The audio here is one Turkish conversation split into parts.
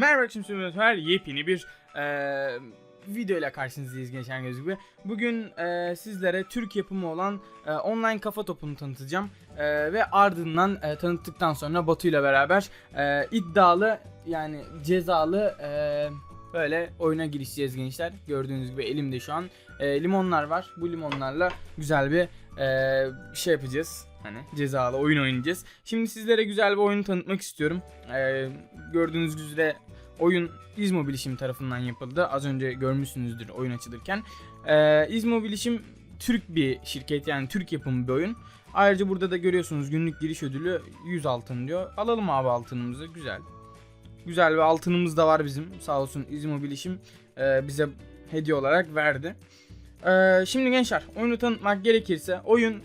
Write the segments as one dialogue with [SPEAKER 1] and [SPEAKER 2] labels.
[SPEAKER 1] Merhaba Akşam Simülatör yepyeni bir eee video ile karşınızdayız geçen göz gibi. Bugün eee, sizlere Türk yapımı olan eee, online kafa topunu tanıtacağım. Eee, ve ardından eee, tanıttıktan sonra Batu ile beraber eee, iddialı yani cezalı eee, böyle oyuna girişeceğiz gençler. Gördüğünüz gibi elimde şu an eee, limonlar var. Bu limonlarla güzel bir eee, şey yapacağız. Hani cezalı oyun oynayacağız. Şimdi sizlere güzel bir oyunu tanıtmak istiyorum. Eee, gördüğünüz üzere oyun İzmo Bilişim tarafından yapıldı. Az önce görmüşsünüzdür oyun açılırken. Ee, İzmo Bilişim Türk bir şirket yani Türk yapımı bir oyun. Ayrıca burada da görüyorsunuz günlük giriş ödülü 100 altın diyor. Alalım abi altınımızı güzel. Güzel bir altınımız da var bizim. Sağ olsun İzmo Bilişim e, bize hediye olarak verdi. Ee, şimdi gençler oyunu tanıtmak gerekirse oyun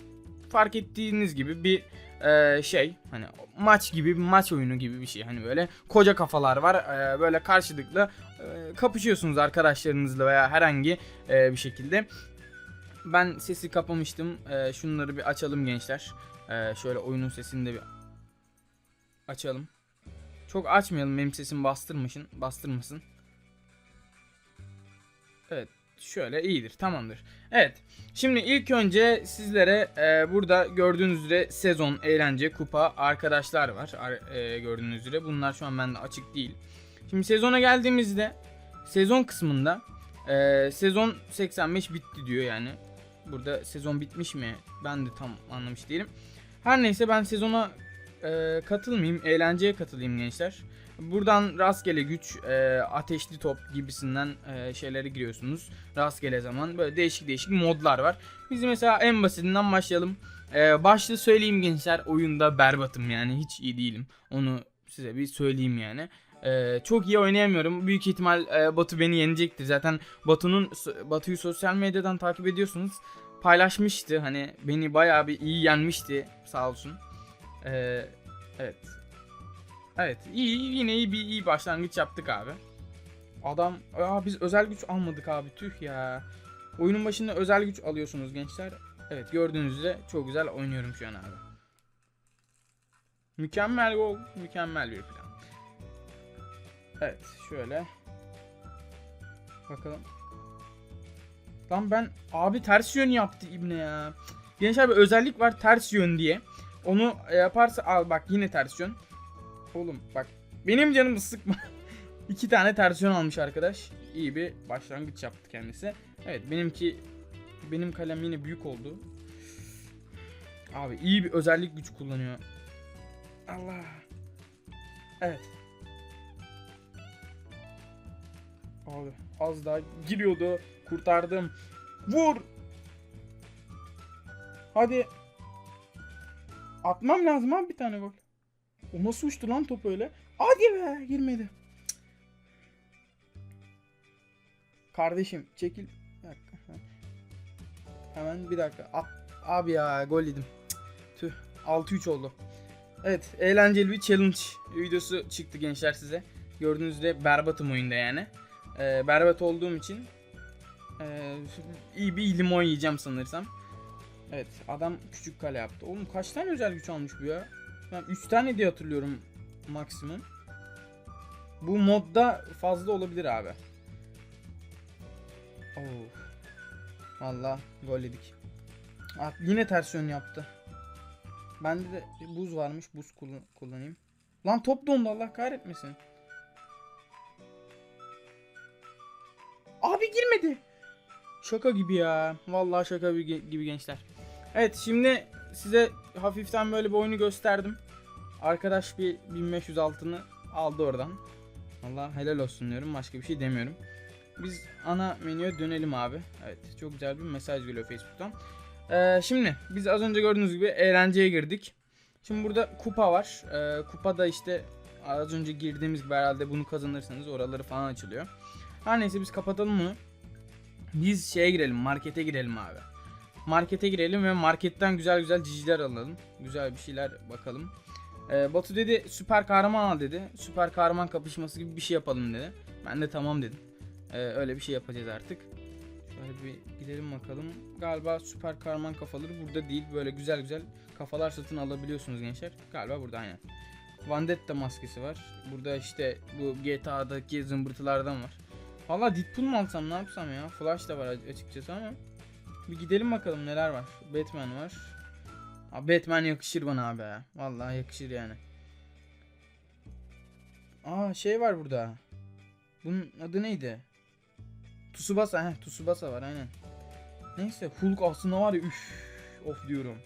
[SPEAKER 1] fark ettiğiniz gibi bir e, şey hani maç gibi bir maç oyunu gibi bir şey. Hani böyle koca kafalar var. E, böyle karşılıklı e, kapışıyorsunuz arkadaşlarınızla veya herhangi e, bir şekilde. Ben sesi kapamıştım. E, şunları bir açalım gençler. E, şöyle oyunun sesini de bir açalım. Çok açmayalım. Benim sesim bastırmışın bastırmasın. Evet şöyle iyidir tamamdır evet Şimdi ilk önce sizlere e, burada gördüğünüz üzere sezon, eğlence, kupa, arkadaşlar var. Ar- e, gördüğünüz üzere bunlar şu an bende açık değil. Şimdi sezona geldiğimizde sezon kısmında e, sezon 85 bitti diyor yani. Burada sezon bitmiş mi? Ben de tam anlamış değilim. Her neyse ben sezona e, katılmayayım, eğlenceye katılayım gençler. Buradan rastgele güç, e, ateşli top gibisinden e, şeylere giriyorsunuz. Rastgele zaman böyle değişik değişik modlar var. Biz mesela en basitinden başlayalım. E, başta söyleyeyim gençler oyunda berbatım yani hiç iyi değilim. Onu size bir söyleyeyim yani. E, çok iyi oynayamıyorum. Büyük ihtimal e, Batu beni yenecektir. Zaten Batu'nun Batu'yu sosyal medyadan takip ediyorsunuz. Paylaşmıştı hani beni bayağı bir iyi yenmişti sağ olsun. E, evet Evet iyi yine iyi bir iyi başlangıç yaptık abi. Adam aa biz özel güç almadık abi tüh ya. Oyunun başında özel güç alıyorsunuz gençler. Evet gördüğünüz üzere çok güzel oynuyorum şu an abi. Mükemmel gol, mükemmel bir plan. Evet şöyle. Bakalım. Lan ben abi ters yön yaptı ibne ya. Gençler bir özellik var ters yön diye. Onu yaparsa al bak yine ters yön. Oğlum bak benim canımı sıkma. İki tane tersiyon almış arkadaş. İyi bir başlangıç yaptı kendisi. Evet benimki benim kalem yine büyük oldu. Abi iyi bir özellik güç kullanıyor. Allah. Evet. Abi az daha giriyordu. Kurtardım. Vur. Hadi. Atmam lazım abi bir tane gol. O nasıl uçtu lan top öyle? Hadi be girmedi. Kardeşim çekil. Hemen bir dakika. At. Abi ya gol yedim. Tüh. 6-3 oldu. Evet eğlenceli bir challenge videosu çıktı gençler size. Gördüğünüz üzere berbatım oyunda yani. Ee, berbat olduğum için ee, iyi bir limon yiyeceğim sanırsam. Evet adam küçük kale yaptı. Oğlum kaç tane özel güç almış bu ya? Ben 3 tane diye hatırlıyorum maksimum. Bu modda fazla olabilir abi. Oh. Valla gol yedik. Ah, yine ters yön yaptı. Bende de buz varmış. Buz kullan kullanayım. Lan top dondu Allah kahretmesin. Abi girmedi. Şaka gibi ya. Vallahi şaka gibi gençler. Evet şimdi size hafiften böyle bir oyunu gösterdim. Arkadaş bir 1500 altını aldı oradan. Allah helal olsun diyorum. Başka bir şey demiyorum. Biz ana menüye dönelim abi. Evet çok güzel bir mesaj geliyor Facebook'tan. Ee, şimdi biz az önce gördüğünüz gibi eğlenceye girdik. Şimdi burada kupa var. Ee, kupada işte az önce girdiğimiz gibi herhalde bunu kazanırsanız oraları falan açılıyor. Her neyse biz kapatalım bunu. Biz şeye girelim markete girelim abi. Markete girelim ve marketten güzel güzel ciciler alalım. Güzel bir şeyler bakalım. Ee, Batu dedi süper kahraman al dedi. Süper kahraman kapışması gibi bir şey yapalım dedi. Ben de tamam dedim. Ee, öyle bir şey yapacağız artık. Şöyle bir gidelim bakalım. Galiba süper kahraman kafaları burada değil. Böyle güzel güzel kafalar satın alabiliyorsunuz gençler. Galiba burada aynen. Vendetta maskesi var. Burada işte bu GTA'daki zımbırtılardan var. Valla Deadpool mu alsam ne yapsam ya? Flash da var açıkçası ama. Bir gidelim bakalım neler var. Batman var. Abi Batman yakışır bana abi ya. Vallahi yakışır yani. Aa şey var burada. Bunun adı neydi? Tsubasa heh Tsubasa var aynen. Neyse Hulk aslında var ya üf of diyorum.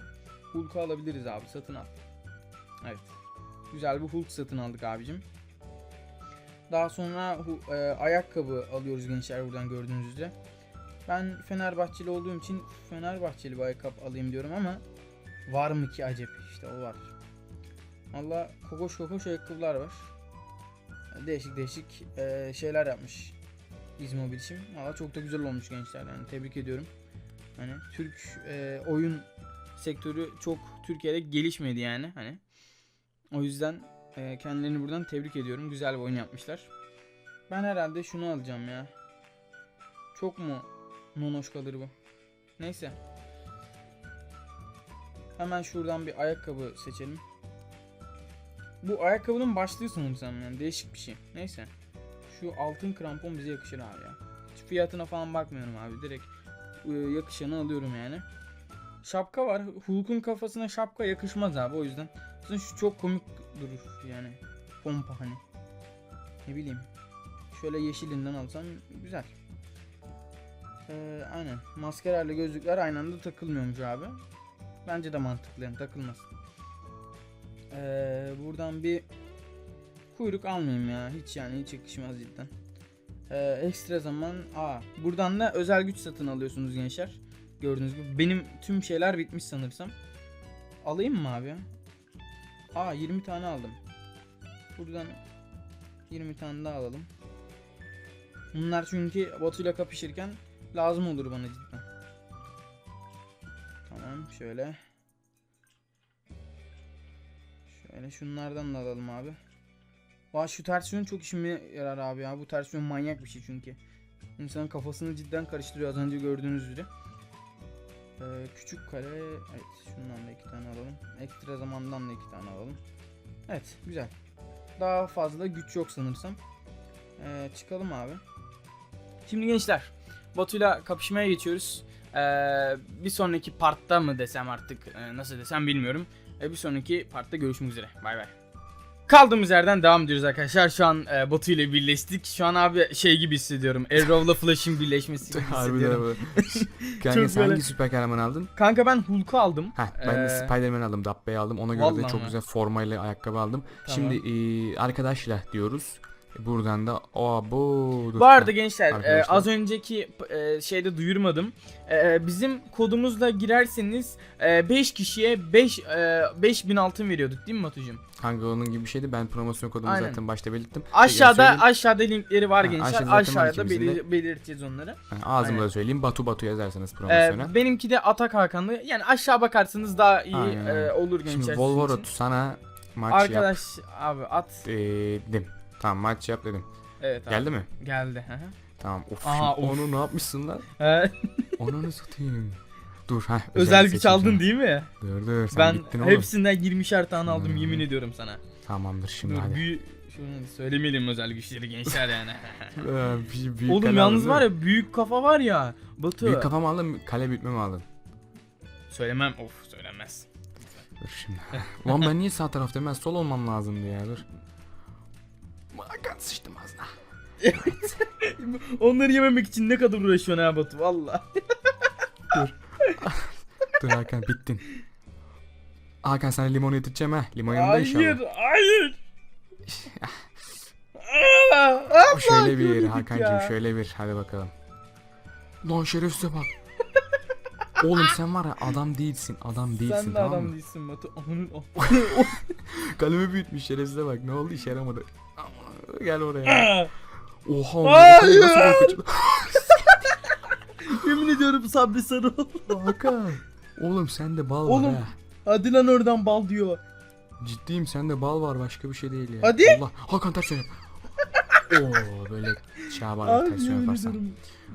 [SPEAKER 1] Hulk'u alabiliriz abi satın al. Evet. Güzel bir Hulk satın aldık abicim. Daha sonra e, ayakkabı alıyoruz gençler buradan gördüğünüz üzere. Ben Fenerbahçeli olduğum için Fenerbahçeli ayakkabı alayım diyorum ama var mı ki acep işte o var. Valla kokoş kokoş ayakkabılar var. Değişik değişik e, şeyler yapmış İzmo bilişim. Valla çok da güzel olmuş gençler yani tebrik ediyorum. Hani Türk e, oyun sektörü çok Türkiye'de gelişmedi yani hani. O yüzden e, kendilerini buradan tebrik ediyorum. Güzel bir oyun yapmışlar. Ben herhalde şunu alacağım ya. Çok mu nonoş kalır bu? Neyse. Hemen şuradan bir ayakkabı seçelim. Bu ayakkabının başlığı sanırsam yani değişik bir şey. Neyse. Şu altın krampon bize yakışır abi ya. Hiç fiyatına falan bakmıyorum abi. Direkt e, yakışanı alıyorum yani. Şapka var. Hulk'un kafasına şapka yakışmaz abi o yüzden. Aslında şu çok komik durur yani. Pompa hani. Ne bileyim. Şöyle yeşilinden alsam güzel. Ee, aynen. Maskelerle gözlükler aynı anda takılmıyormuş abi. Bence de mantıklı yani takılmaz. Ee, buradan bir kuyruk almayayım ya. Hiç yani hiç yakışmaz cidden. Ee, ekstra zaman. Aa, buradan da özel güç satın alıyorsunuz gençler. Gördüğünüz gibi. Benim tüm şeyler bitmiş sanırsam. Alayım mı abi? Aa 20 tane aldım. Buradan 20 tane daha alalım. Bunlar çünkü Batu'yla kapışırken lazım olur bana cidden. Tamam şöyle. Şöyle şunlardan da alalım abi. Vay şu ters yön çok işime yarar abi ya. Bu ters yön manyak bir şey çünkü. İnsanın kafasını cidden karıştırıyor az önce gördüğünüz üzere. Ee, küçük kare. Evet şundan da iki tane alalım. Ekstra zamandan da iki tane alalım. Evet güzel. Daha fazla güç yok sanırsam. Ee, çıkalım abi. Şimdi gençler. Batu'yla kapışmaya geçiyoruz. Ee, bir sonraki partta mı desem artık e, nasıl desem bilmiyorum. Ee, bir sonraki partta görüşmek üzere. Bay bay. Kaldığımız yerden devam ediyoruz arkadaşlar. Şu an e, Batu ile birleştik. Şu an abi şey gibi hissediyorum. Arrow'la Flash'ın birleşmesi gibi hissediyorum.
[SPEAKER 2] Kanka
[SPEAKER 1] Çok
[SPEAKER 2] sen
[SPEAKER 1] böyle-
[SPEAKER 2] hangi süper kahraman aldın?
[SPEAKER 1] Kanka ben Hulk'u aldım.
[SPEAKER 2] Heh, ben de
[SPEAKER 1] Ee,
[SPEAKER 2] Spider-Man aldım, Dabbe'yi aldım. Ona göre de
[SPEAKER 1] vallahi
[SPEAKER 2] çok
[SPEAKER 1] mi?
[SPEAKER 2] güzel formayla ayakkabı aldım.
[SPEAKER 1] Tamam.
[SPEAKER 2] Şimdi e, arkadaşla diyoruz. Buradan da o bu.
[SPEAKER 1] Bu arada gençler e, az önceki e, şeyde duyurmadım. E, bizim kodumuzla girerseniz 5 kişiye 5 5000 altın veriyorduk değil mi Batucuğum?
[SPEAKER 2] Kanka onun gibi bir şeydi. Ben promosyon kodumu
[SPEAKER 1] Aynen.
[SPEAKER 2] zaten başta belirttim.
[SPEAKER 1] Aşağıda
[SPEAKER 2] söyleyeyim.
[SPEAKER 1] aşağıda linkleri var
[SPEAKER 2] Ha,
[SPEAKER 1] gençler.
[SPEAKER 2] aşağıda
[SPEAKER 1] Aşağıda belir- belirteceğiz onları.
[SPEAKER 2] Ha, Ağzımda da söyleyeyim. Batu Batu yazarsanız
[SPEAKER 1] E,
[SPEAKER 2] promosyona.
[SPEAKER 1] benimki de Atak Hakan'dı. Yani aşağı bakarsanız daha iyi
[SPEAKER 2] Aynen,
[SPEAKER 1] e, olur gençler.
[SPEAKER 2] Şimdi Volvorot sana maç yap
[SPEAKER 1] Arkadaş abi at.
[SPEAKER 2] e, dedim. Tamam maç yap dedim.
[SPEAKER 1] Evet abi.
[SPEAKER 2] Geldi mi?
[SPEAKER 1] Geldi. hı hı.
[SPEAKER 2] Tamam. Of,
[SPEAKER 1] Aa,
[SPEAKER 2] şimdi
[SPEAKER 1] of.
[SPEAKER 2] onu ne yapmışsın lan? Onu satayım. Dur ha.
[SPEAKER 1] özel güç
[SPEAKER 2] seçeceğim.
[SPEAKER 1] aldın değil mi?
[SPEAKER 2] Dur dur sen
[SPEAKER 1] ben
[SPEAKER 2] bittin oğlum.
[SPEAKER 1] hepsinden 20'şer tane aldım
[SPEAKER 2] Hmm.
[SPEAKER 1] yemin ediyorum sana.
[SPEAKER 2] Tamamdır şimdi
[SPEAKER 1] Dur
[SPEAKER 2] hadi.
[SPEAKER 1] büyü şunu söylemeyelim özel güçleri gençler yani.
[SPEAKER 2] Ee, büyük- büyük
[SPEAKER 1] Oğlum
[SPEAKER 2] kale
[SPEAKER 1] yalnız
[SPEAKER 2] aldın
[SPEAKER 1] var ya büyük kafa var ya. Batu.
[SPEAKER 2] Büyük kafa mı aldın kale bitme mi aldın?
[SPEAKER 1] Söylemem. Of söylemez.
[SPEAKER 2] Dur şimdi. Ulan ben niye sağ taraftayım ben sol olmam lazımdı ya dur. Hakan sıçtım ağzına.
[SPEAKER 1] Onları yememek için ne kadar uğraşıyorsun ha Batu valla.
[SPEAKER 2] Dur Hakan bittin. Hakan sana limonu yedireceğim ha. Limon yanında
[SPEAKER 1] Hayır
[SPEAKER 2] inşallah.
[SPEAKER 1] hayır. Aa,
[SPEAKER 2] O şöyle bir
[SPEAKER 1] ya.
[SPEAKER 2] şöyle bir hadi bakalım. Lan şerefsize bak. Oğlum sen var ya adam değilsin adam değilsin
[SPEAKER 1] Sen de
[SPEAKER 2] tamam
[SPEAKER 1] adam
[SPEAKER 2] mı?
[SPEAKER 1] değilsin Batu. Onun
[SPEAKER 2] Kalemi büyütmüş şerefsize bak ne oldu işe yaramadı. Gel oraya. Oha
[SPEAKER 1] Hayır. Yemin ediyorum Sabri sarı.
[SPEAKER 2] Hakan. Oğlum sende bal
[SPEAKER 1] Oğlum.
[SPEAKER 2] var ha.
[SPEAKER 1] Hadi lan oradan bal diyor.
[SPEAKER 2] Ciddiyim sende bal var başka bir şey değil ya.
[SPEAKER 1] Hadi.
[SPEAKER 2] Allah. Hakan ters yap. Oo böyle şabarla
[SPEAKER 1] Abi
[SPEAKER 2] ters
[SPEAKER 1] yemin
[SPEAKER 2] yaparsan.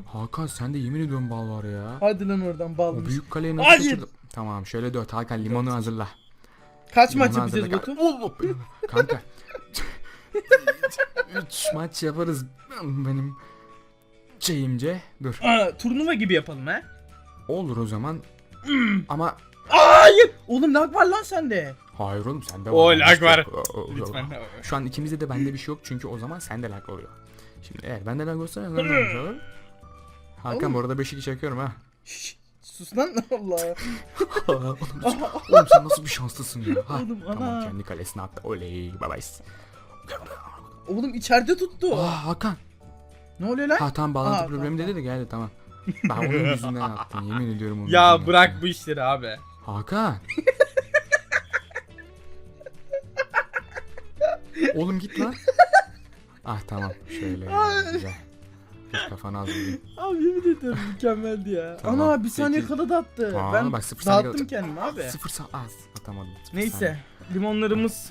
[SPEAKER 2] Hakan sende yemin ediyorum bal var ya.
[SPEAKER 1] Hadi lan oradan bal.
[SPEAKER 2] O büyük kaleyi nasıl
[SPEAKER 1] Hayır.
[SPEAKER 2] kaçırdın? Tamam şöyle dört Hakan limonu hazırla.
[SPEAKER 1] Kaç maç yapacağız Batu?
[SPEAKER 2] kanka. Maç yaparız benim şeyimce. Dur.
[SPEAKER 1] Aa, turnuva gibi yapalım ha.
[SPEAKER 2] Olur o zaman. Ama
[SPEAKER 1] Hayır. Oğlum lag var lan sende.
[SPEAKER 2] hayır oğlum sende
[SPEAKER 1] O
[SPEAKER 2] var.
[SPEAKER 1] lag var.
[SPEAKER 2] O- o- o-
[SPEAKER 1] Lütfen.
[SPEAKER 2] Şu an ikimizde de bende bir şey yok çünkü o zaman sende lag oluyor. Şimdi eğer bende lag olsa ne olur? Hakan
[SPEAKER 1] Oğlum.
[SPEAKER 2] bu arada 5-2 çekiyorum ha.
[SPEAKER 1] Şşş, Sus lan Allah.
[SPEAKER 2] oğlum, oğlum sen nasıl bir şanslısın ya. Ha,
[SPEAKER 1] Oğlum,
[SPEAKER 2] tamam
[SPEAKER 1] ana.
[SPEAKER 2] kendi kalesine attı. Oley bye bye.
[SPEAKER 1] Oğlum içeride tuttu.
[SPEAKER 2] Aa Hakan.
[SPEAKER 1] Ne oluyor lan?
[SPEAKER 2] Ha tamam bağlantı
[SPEAKER 1] Aa,
[SPEAKER 2] problemi
[SPEAKER 1] tamam,
[SPEAKER 2] dedi de geldi tamam. Ben onun yüzünden attım yemin ediyorum onun
[SPEAKER 1] Ya
[SPEAKER 2] yüzünden
[SPEAKER 1] bırak
[SPEAKER 2] attım.
[SPEAKER 1] bu işleri abi.
[SPEAKER 2] Hakan. Oğlum git lan. Ah tamam şöyle güzel. Kafanı az vurayım.
[SPEAKER 1] Abi yemin ederim mükemmeldi ya.
[SPEAKER 2] Tamam,
[SPEAKER 1] Ana bir saniye
[SPEAKER 2] peki.
[SPEAKER 1] kala da attı.
[SPEAKER 2] Aa,
[SPEAKER 1] ben
[SPEAKER 2] bak, sıfır saniye
[SPEAKER 1] dağıttım
[SPEAKER 2] kalacak.
[SPEAKER 1] kendimi abi.
[SPEAKER 2] Sıfır sa az atamadım. Sıfır
[SPEAKER 1] Neyse
[SPEAKER 2] saniye.
[SPEAKER 1] limonlarımız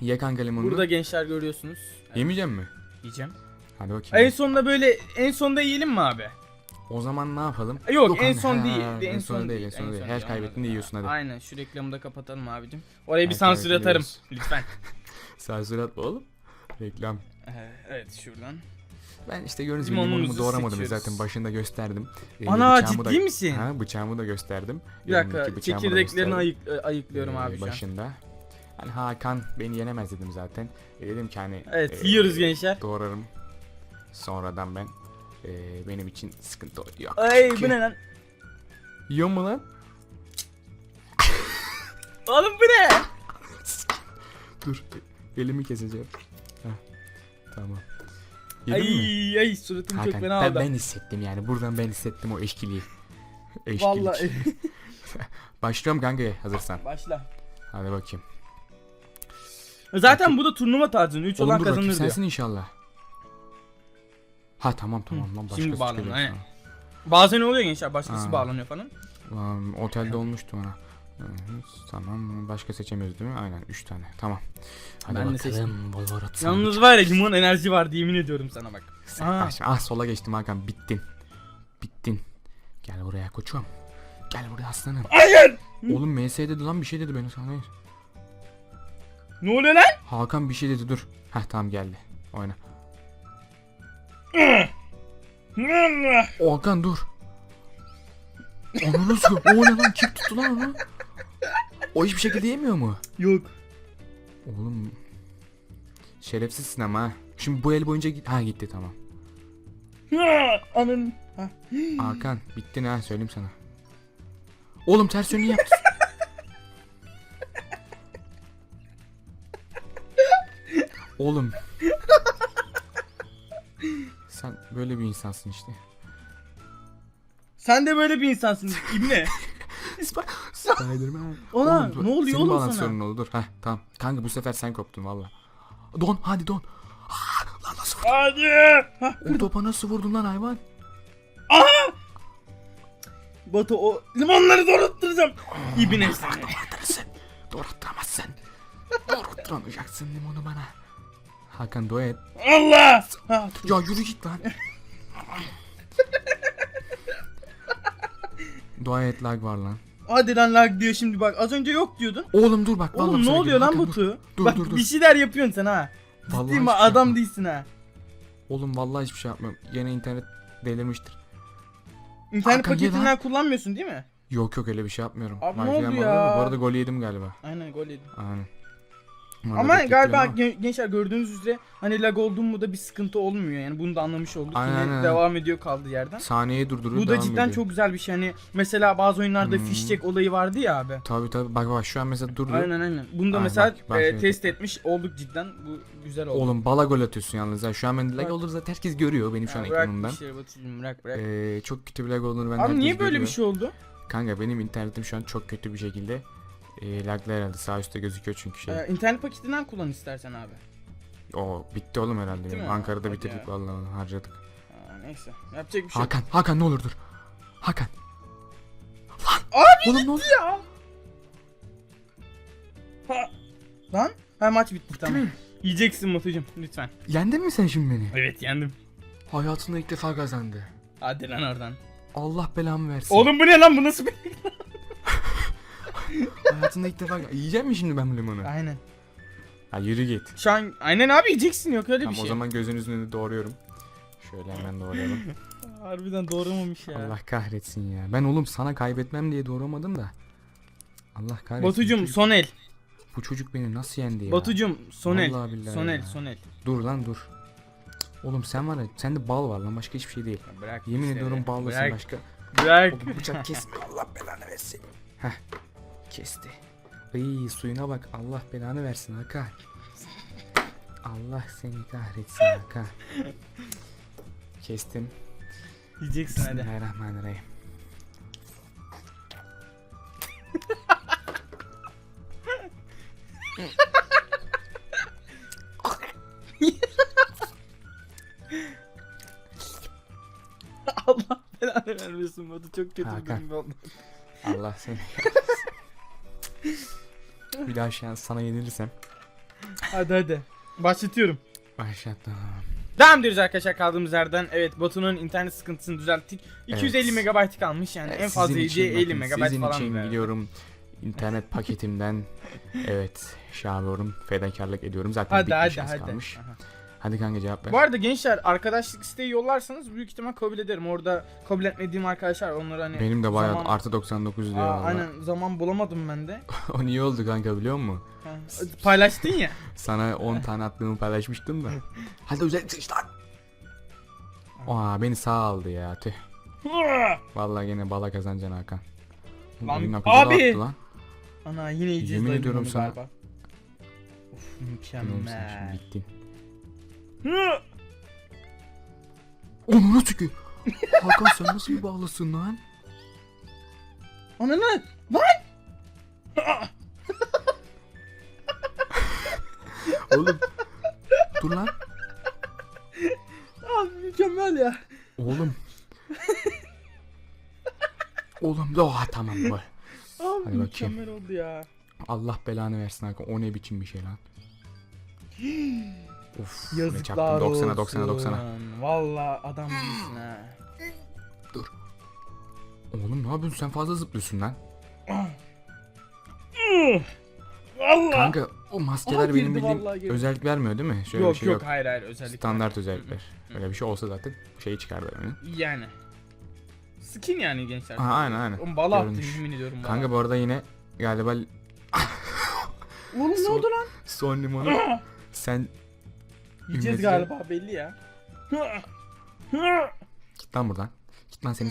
[SPEAKER 2] Ye kanka limonunu.
[SPEAKER 1] burada gençler görüyorsunuz.
[SPEAKER 2] Yemeyeceğim mi?
[SPEAKER 1] Yiyeceğim.
[SPEAKER 2] Hadi
[SPEAKER 1] En
[SPEAKER 2] bakayım.
[SPEAKER 1] sonunda böyle en sonda yiyelim mi abi?
[SPEAKER 2] O zaman ne yapalım?
[SPEAKER 1] Yok, en
[SPEAKER 2] kanka,
[SPEAKER 1] son
[SPEAKER 2] ha,
[SPEAKER 1] değil.
[SPEAKER 2] En, son değil, en son değil. Her kaybettiğinde yiyorsun hadi.
[SPEAKER 1] Aynen şu reklamı da kapatalım abicim. Oraya bir sansür atarım lütfen.
[SPEAKER 2] Sansür atma oğlum. Reklam.
[SPEAKER 1] Ee, evet şuradan.
[SPEAKER 2] Ben işte gördüğünüz gibi limonumu doğramadım
[SPEAKER 1] seçiyoruz.
[SPEAKER 2] zaten başında gösterdim. Ee,
[SPEAKER 1] Ana, ciddi misin?
[SPEAKER 2] Ha bıçağımı da gösterdim.
[SPEAKER 1] Bir dakika
[SPEAKER 2] da
[SPEAKER 1] çekirdeklerini ayık, e, ayıklıyorum
[SPEAKER 2] Ee,
[SPEAKER 1] abi şu an.
[SPEAKER 2] Başında. Hani Hakan beni yenemez dedim zaten. E, dedim ki hani
[SPEAKER 1] Evet
[SPEAKER 2] e,
[SPEAKER 1] yiyoruz gençler.
[SPEAKER 2] doğrarım. Sonradan ben e, benim için sıkıntı yok.
[SPEAKER 1] Ay
[SPEAKER 2] Çünkü-
[SPEAKER 1] bu ne lan?
[SPEAKER 2] Yiyor mu lan?
[SPEAKER 1] Oğlum bu ne?
[SPEAKER 2] Dur. Elimi keseceğim. Heh, Tamam. Yedin mi?
[SPEAKER 1] Ay ay suratım çok
[SPEAKER 2] Hakan
[SPEAKER 1] fena
[SPEAKER 2] ben,
[SPEAKER 1] oldu.
[SPEAKER 2] ben hissettim yani. Buradan ben hissettim o eşkiliği. Eşkilik.
[SPEAKER 1] Vallahi.
[SPEAKER 2] Başlıyorum kanka hazırsan.
[SPEAKER 1] Başla.
[SPEAKER 2] Hadi bakayım.
[SPEAKER 1] Zaten bu da turnuva tarzında 3
[SPEAKER 2] Oğlum
[SPEAKER 1] olan
[SPEAKER 2] dur rakip
[SPEAKER 1] kazanır diyor.
[SPEAKER 2] sensin inşallah. Ha tamam tamam lan başkası
[SPEAKER 1] şimdi bağlan,
[SPEAKER 2] geliyor
[SPEAKER 1] aynen.
[SPEAKER 2] sana.
[SPEAKER 1] Bazen oluyor gençler başkası
[SPEAKER 2] Ha.
[SPEAKER 1] bağlanıyor falan.
[SPEAKER 2] Lan, otelde olmuştu. Hı, Tamam başka seçemiyoruz değil mi? Aynen 3 tane tamam. Hadi
[SPEAKER 1] Ben de
[SPEAKER 2] bakalım.
[SPEAKER 1] seçtim.
[SPEAKER 2] Sana
[SPEAKER 1] Yalnız var ya limon enerji var yemin ediyorum sana bak.
[SPEAKER 2] Sen
[SPEAKER 1] Aa.
[SPEAKER 2] başla. Ah sola geçtim Hakan bittin. Bittin. Gel buraya koçum. Gel buraya aslanım.
[SPEAKER 1] Hayır.
[SPEAKER 2] Oğlum MS dedi lan bir şey dedi beni sana.
[SPEAKER 1] Ne oluyor lan?
[SPEAKER 2] Hakan bir şey dedi dur. Heh tamam geldi. Oyna. Hakan dur. Onu nasıl? O ne lan? Kim tuttu lan onu? O hiçbir şekilde yemiyor mu?
[SPEAKER 1] Yok.
[SPEAKER 2] Oğlum. Şerefsizsin ama ha. Şimdi bu el boyunca git. Ha gitti tamam.
[SPEAKER 1] Anın. Ha.
[SPEAKER 2] Hakan bittin ha söyleyeyim sana. Oğlum ters yönünü yaptın. Oğlum. Sen böyle bir insansın işte.
[SPEAKER 1] Sen de böyle bir insansın İbne.
[SPEAKER 2] Spiderman.
[SPEAKER 1] Ona,
[SPEAKER 2] Oğlum,
[SPEAKER 1] ne oluyor
[SPEAKER 2] senin
[SPEAKER 1] oğlum sana?
[SPEAKER 2] sorunun oldu dur. Heh tamam. Kanka bu sefer sen koptun valla. Don hadi don. Ah, lan nasıl vurdun?
[SPEAKER 1] Hadi. Ha,
[SPEAKER 2] O topa nasıl vurdun lan hayvan?
[SPEAKER 1] Batu o limonları doğrultturacağım. İbne seni.
[SPEAKER 2] Doğrattırsın. Doğrattıramazsın. Doğrattıramayacaksın limonu bana. Hakan dua et.
[SPEAKER 1] Allah.
[SPEAKER 2] Ya yürü git lan. dua et lag var lan.
[SPEAKER 1] hadi lan lag diyor şimdi bak az önce yok diyordun.
[SPEAKER 2] Oğlum dur bak.
[SPEAKER 1] Oğlum ne oluyor lan. Batu?
[SPEAKER 2] Dur,
[SPEAKER 1] bak
[SPEAKER 2] dur, dur.
[SPEAKER 1] bir şeyler yapıyorsun sen ha.
[SPEAKER 2] Vallahi
[SPEAKER 1] Ciddi mi
[SPEAKER 2] şey
[SPEAKER 1] adam
[SPEAKER 2] yapmam.
[SPEAKER 1] değilsin ha.
[SPEAKER 2] Oğlum vallahi hiçbir şey yapmıyorum. Yine internet delirmiştir.
[SPEAKER 1] İnternet
[SPEAKER 2] Hakan,
[SPEAKER 1] paketinden kullanmıyorsun değil mi?
[SPEAKER 2] Yok yok öyle bir şey yapmıyorum.
[SPEAKER 1] Abi ne oldu ya?
[SPEAKER 2] Bu arada gol yedim galiba.
[SPEAKER 1] Aynen gol yedin.
[SPEAKER 2] Aynen.
[SPEAKER 1] Ama galiba
[SPEAKER 2] ama.
[SPEAKER 1] gen- gençler gördüğünüz üzere hani lag olduğum mu da bir sıkıntı olmuyor yani bunu da anlamış olduk.
[SPEAKER 2] Aynen,
[SPEAKER 1] Yine
[SPEAKER 2] aynen.
[SPEAKER 1] devam ediyor kaldığı yerden.
[SPEAKER 2] Saniyeyi durduruyor
[SPEAKER 1] Bu da
[SPEAKER 2] devam
[SPEAKER 1] cidden
[SPEAKER 2] ediyor.
[SPEAKER 1] çok güzel bir şey hani mesela bazı oyunlarda
[SPEAKER 2] Hmm.
[SPEAKER 1] fişek olayı vardı ya abi.
[SPEAKER 2] Tabi tabi bak bak şu an mesela durdu.
[SPEAKER 1] Aynen aynen. Bunu da
[SPEAKER 2] Aynen,
[SPEAKER 1] mesela
[SPEAKER 2] bak, bak
[SPEAKER 1] e, test etmiş olduk cidden. Bu güzel oldu.
[SPEAKER 2] Oğlum bala gol atıyorsun yalnız ha. Şu an ben lag olur zaten herkes görüyor benim şu an
[SPEAKER 1] Ya bırak
[SPEAKER 2] ekranımdan.
[SPEAKER 1] bir şey Batucuğum bırak bırak.
[SPEAKER 2] Ee, çok kötü bir lag olduğunu ben
[SPEAKER 1] abi niye böyle
[SPEAKER 2] görüyor.
[SPEAKER 1] bir şey oldu?
[SPEAKER 2] Kanka benim internetim şu an çok kötü bir şekilde e, laglı herhalde sağ üstte gözüküyor çünkü şey.
[SPEAKER 1] Ee, internet paketinden kullan istersen abi.
[SPEAKER 2] O bitti oğlum herhalde.
[SPEAKER 1] Bitti mi?
[SPEAKER 2] Ankara'da
[SPEAKER 1] Hadi
[SPEAKER 2] bitirdik
[SPEAKER 1] ya.
[SPEAKER 2] vallahi harcadık.
[SPEAKER 1] Aa, neyse. Yapacak bir şey yok.
[SPEAKER 2] Hakan, Hakan ne olur dur. Hakan. Lan.
[SPEAKER 1] Abi
[SPEAKER 2] Oğlum ne oldu?
[SPEAKER 1] ya. Ha. Lan? Ha maç bitti tamam. Yiyeceksin Batucuğum lütfen.
[SPEAKER 2] Yendin mi sen şimdi beni?
[SPEAKER 1] Evet yendim.
[SPEAKER 2] Hayatında ilk defa kazandı.
[SPEAKER 1] Hadi lan oradan.
[SPEAKER 2] Allah belamı versin.
[SPEAKER 1] Oğlum bu ne lan bu nasıl bir...
[SPEAKER 2] Hayatında ilk defa yiyecek mi şimdi ben bu limonu?
[SPEAKER 1] Aynen.
[SPEAKER 2] Ha yürü git.
[SPEAKER 1] Şu an aynen abi yiyeceksin yok öyle
[SPEAKER 2] Tamam
[SPEAKER 1] bir şey.
[SPEAKER 2] o zaman gözünüzün önünde doğruyorum. Şöyle hemen doğrayalım.
[SPEAKER 1] Harbiden doğramamış ya.
[SPEAKER 2] Allah kahretsin ya. Ben oğlum sana kaybetmem diye doğramadım da. Allah kahretsin.
[SPEAKER 1] Batucum
[SPEAKER 2] çocuk,
[SPEAKER 1] son el.
[SPEAKER 2] bu çocuk beni nasıl yendi ya?
[SPEAKER 1] Batucum son el.
[SPEAKER 2] Vallahi billahi
[SPEAKER 1] Son el
[SPEAKER 2] ya.
[SPEAKER 1] son el.
[SPEAKER 2] Dur lan dur. Oğlum sen var ya sende bal var lan başka hiçbir şey değil.
[SPEAKER 1] Bırak.
[SPEAKER 2] Yemin ediyorum ballısın başka.
[SPEAKER 1] Bırak.
[SPEAKER 2] Oğlum bıçak kesme Allah belanı versin. Heh kesti. Iy suyuna bak Allah belanı versin Hakan. Allah seni kahretsin Hakan. Kestim.
[SPEAKER 1] Yiyeceksin hadi.
[SPEAKER 2] Bismillahirrahmanirrahim.
[SPEAKER 1] Allah belanı vermesin Batu çok kötü bir
[SPEAKER 2] Hakan.
[SPEAKER 1] oldu.
[SPEAKER 2] Allah seni Bir daha şans sana yenilirsem
[SPEAKER 1] Hadi hadi. Başlatıyorum.
[SPEAKER 2] başlattım.
[SPEAKER 1] Devam ediyoruz arkadaşlar kaldığımız yerden. Evet Batu'nun internet sıkıntısını düzelttik. 250
[SPEAKER 2] Evet.
[SPEAKER 1] MB kalmış yani en fazla
[SPEAKER 2] Sizin için
[SPEAKER 1] yiyeceği 50
[SPEAKER 2] bakın,
[SPEAKER 1] MB
[SPEAKER 2] Sizin
[SPEAKER 1] falan.
[SPEAKER 2] için
[SPEAKER 1] verdi.
[SPEAKER 2] gidiyorum internet paketimden evet şey yapıyorum fedakarlık ediyorum zaten
[SPEAKER 1] Hadi
[SPEAKER 2] bir
[SPEAKER 1] hadi
[SPEAKER 2] şans
[SPEAKER 1] hadi.
[SPEAKER 2] kalmış.
[SPEAKER 1] Aha.
[SPEAKER 2] Hadi kanka cevap ver.
[SPEAKER 1] Bu arada gençler arkadaşlık isteği yollarsanız büyük ihtimal kabul ederim. Orada kabul etmediğim arkadaşlar onları hani
[SPEAKER 2] Benim de bayağı
[SPEAKER 1] zaman-
[SPEAKER 2] artı 99 diyor
[SPEAKER 1] Aa, aynen zaman bulamadım ben de.
[SPEAKER 2] o niye oldu kanka biliyor musun?
[SPEAKER 1] Ha, Paylaştın ya.
[SPEAKER 2] Sana 10 tane attığımı paylaşmıştım da. Hadi özel lan. Aa beni sağ aldı ya tüh. Vallahi gene bala kazanacaksın Hakan.
[SPEAKER 1] Lan, abi!
[SPEAKER 2] lan.
[SPEAKER 1] Ana yine yiyeceğiz
[SPEAKER 2] Yemin ediyorum sana.
[SPEAKER 1] galiba. Of mükemmel.
[SPEAKER 2] şimdi. Onu nasıl ki? Hakan sen nasıl bir bağlısın lan?
[SPEAKER 1] Ananı
[SPEAKER 2] Oğlum. Dur lan.
[SPEAKER 1] abi mükemmel ya.
[SPEAKER 2] Oğlum. Oğlum da oha tamam bu.
[SPEAKER 1] Abi
[SPEAKER 2] Hadi bakayım.
[SPEAKER 1] mükemmel oldu ya.
[SPEAKER 2] Allah belanı versin Hakan. O ne biçim bir şey lan? Of.
[SPEAKER 1] Yazıklar olsun.
[SPEAKER 2] 90'a 90'a 90'a.
[SPEAKER 1] Valla adam değilsin ha.
[SPEAKER 2] Oğlum ne yapıyorsun sen fazla zıplıyorsun lan.
[SPEAKER 1] Valla.
[SPEAKER 2] Kanka o maskeler
[SPEAKER 1] Aha,
[SPEAKER 2] benim
[SPEAKER 1] girdi
[SPEAKER 2] bildiğim
[SPEAKER 1] girdi.
[SPEAKER 2] özellik vermiyor değil mi? Şöyle
[SPEAKER 1] Yok,
[SPEAKER 2] bir şey
[SPEAKER 1] yok
[SPEAKER 2] yok.
[SPEAKER 1] hayır hayır özellikle.
[SPEAKER 2] Standart özellikler. Öyle bir şey olsa zaten şeyi çıkardı önü.
[SPEAKER 1] Yani. Skin yani gençler.
[SPEAKER 2] Aha, aynen aynen.
[SPEAKER 1] Oğlum bala
[SPEAKER 2] Görünüş.
[SPEAKER 1] yemin ediyorum bala.
[SPEAKER 2] Kanka bu arada yine galiba
[SPEAKER 1] Oğlum ne
[SPEAKER 2] Son-
[SPEAKER 1] oldu lan?
[SPEAKER 2] son limonu sen
[SPEAKER 1] Yiyeceğiz galiba belli ya.
[SPEAKER 2] git lan buradan. Git lan seni.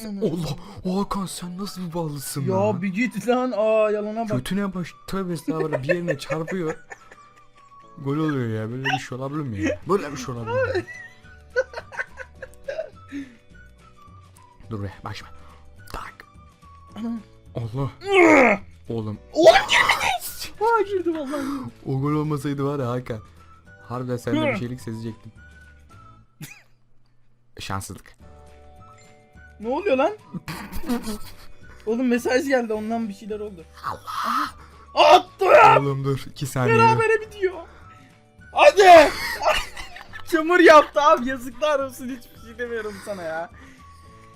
[SPEAKER 2] Allah Hakan sen nasıl bir ballısın
[SPEAKER 1] ya
[SPEAKER 2] lan?
[SPEAKER 1] bir git lan. Aa yalana bak.
[SPEAKER 2] Kötüne baş tövbe estağfurullah bir yerine çarpıyor. Gol oluyor ya böyle bir şey olabilir mi ya? Böyle bir şey olabilir mi? Dur be şimdi. Tak. Allah. Oğlum
[SPEAKER 1] Aa girdi vallahi.
[SPEAKER 2] o gol olmasaydı var ya Hakan. Harbiden sende bir şeylik sezecektim. Şanssızlık.
[SPEAKER 1] Ne oluyor lan? Oğlum mesaj geldi ondan bir şeyler oldu. Allah. Attı ya.
[SPEAKER 2] Oğlum dur 2 saniye.
[SPEAKER 1] Berabere bitiyor. Hadi. Çamur yaptı abi yazıklar olsun hiçbir şey demiyorum sana ya.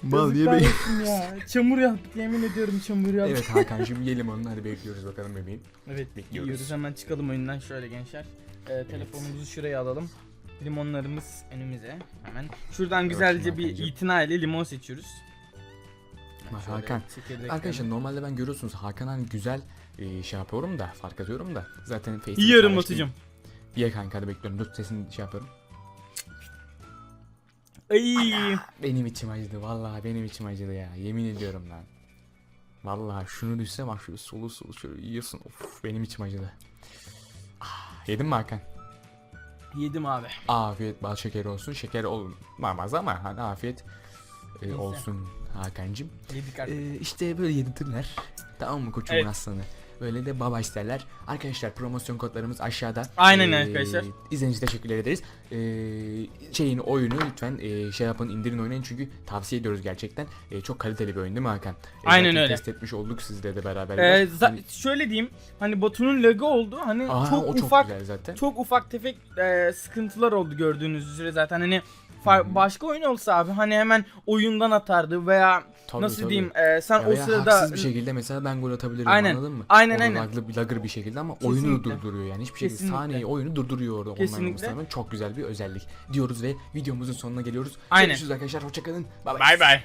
[SPEAKER 2] Mal niye be?
[SPEAKER 1] ya. Çamur yaptı yemin ediyorum çamur yaptı.
[SPEAKER 2] Evet Hakan şimdi yiyelim onu hadi bekliyoruz bakalım bebeğim.
[SPEAKER 1] Evet
[SPEAKER 2] Bekliyoruz.
[SPEAKER 1] yiyoruz hemen çıkalım oyundan şöyle gençler. Ee, telefonumuzu şuraya alalım. Limonlarımız önümüze hemen. Şuradan güzelce bir
[SPEAKER 2] Hakan'cığım.
[SPEAKER 1] itina ile limon seçiyoruz.
[SPEAKER 2] Bak
[SPEAKER 1] Şöyle
[SPEAKER 2] Hakan,
[SPEAKER 1] çekirdeklerini-
[SPEAKER 2] Arkadaşlar normalde ben görüyorsunuz Hakan hani güzel e, şey yapıyorum da fark atıyorum da zaten Face'te
[SPEAKER 1] Yiyorum
[SPEAKER 2] paylaştım.
[SPEAKER 1] Batucuğum.
[SPEAKER 2] Ye kanka hadi bekliyorum dur sesini şey yapıyorum.
[SPEAKER 1] Ay.
[SPEAKER 2] Benim içim acıdı vallahi benim içim acıdı ya yemin ediyorum lan. Vallahi şunu düşse bak şöyle sulu sulu şöyle yiyorsun of benim içim acıdı. Yedin mi Hakan?
[SPEAKER 1] Yedim abi.
[SPEAKER 2] Afiyet bal şekeri olsun şeker olmaz ama hani afiyet e,
[SPEAKER 1] Neyse.
[SPEAKER 2] olsun Hakan'cım.
[SPEAKER 1] Yedik artık.
[SPEAKER 2] Ee, işte böyle yedirtirler. Tamam mı koçumun
[SPEAKER 1] Evet.
[SPEAKER 2] aslanı? Böyle de baba isterler. Arkadaşlar promosyon kodlarımız aşağıda.
[SPEAKER 1] Aynen arkadaşlar.
[SPEAKER 2] İzlediğiniz için teşekkür ederiz. Ee, şeyin oyunu lütfen e, şey yapın indirin oynayın çünkü tavsiye ediyoruz gerçekten. E, çok kaliteli bir oyun değil mi Hakan? E,
[SPEAKER 1] Aynen öyle.
[SPEAKER 2] Test etmiş olduk sizle de beraber.
[SPEAKER 1] Ee,
[SPEAKER 2] Hani-
[SPEAKER 1] şöyle diyeyim. Hani Batu'nun lagı oldu. Hani
[SPEAKER 2] Aa,
[SPEAKER 1] çok
[SPEAKER 2] çok
[SPEAKER 1] ufak
[SPEAKER 2] güzel zaten.
[SPEAKER 1] çok ufak tefek e, sıkıntılar oldu gördüğünüz üzere zaten hani far- başka oyun olsa abi hani hemen oyundan atardı veya
[SPEAKER 2] Tabii,
[SPEAKER 1] nasıl
[SPEAKER 2] tabii.
[SPEAKER 1] diyeyim e, sen
[SPEAKER 2] Ya
[SPEAKER 1] o
[SPEAKER 2] veya
[SPEAKER 1] sırada
[SPEAKER 2] haksız bir şekilde mesela ben gol atabilirim
[SPEAKER 1] Aynen,
[SPEAKER 2] anladın mı?
[SPEAKER 1] aynen,
[SPEAKER 2] Orada
[SPEAKER 1] aynen.
[SPEAKER 2] laglı, lagır bir şekilde ama oyunu
[SPEAKER 1] Kesinlikle.
[SPEAKER 2] durduruyor yani hiçbir şekilde
[SPEAKER 1] Kesinlikle.
[SPEAKER 2] saniyeyi oyunu durduruyor orada online
[SPEAKER 1] Kesinlikle.
[SPEAKER 2] olmasına rağmen çok güzel bir özellik diyoruz ve videomuzun sonuna geliyoruz.
[SPEAKER 1] Aynen.
[SPEAKER 2] Görüşürüz arkadaşlar hoşçakalın.
[SPEAKER 1] Bay bay.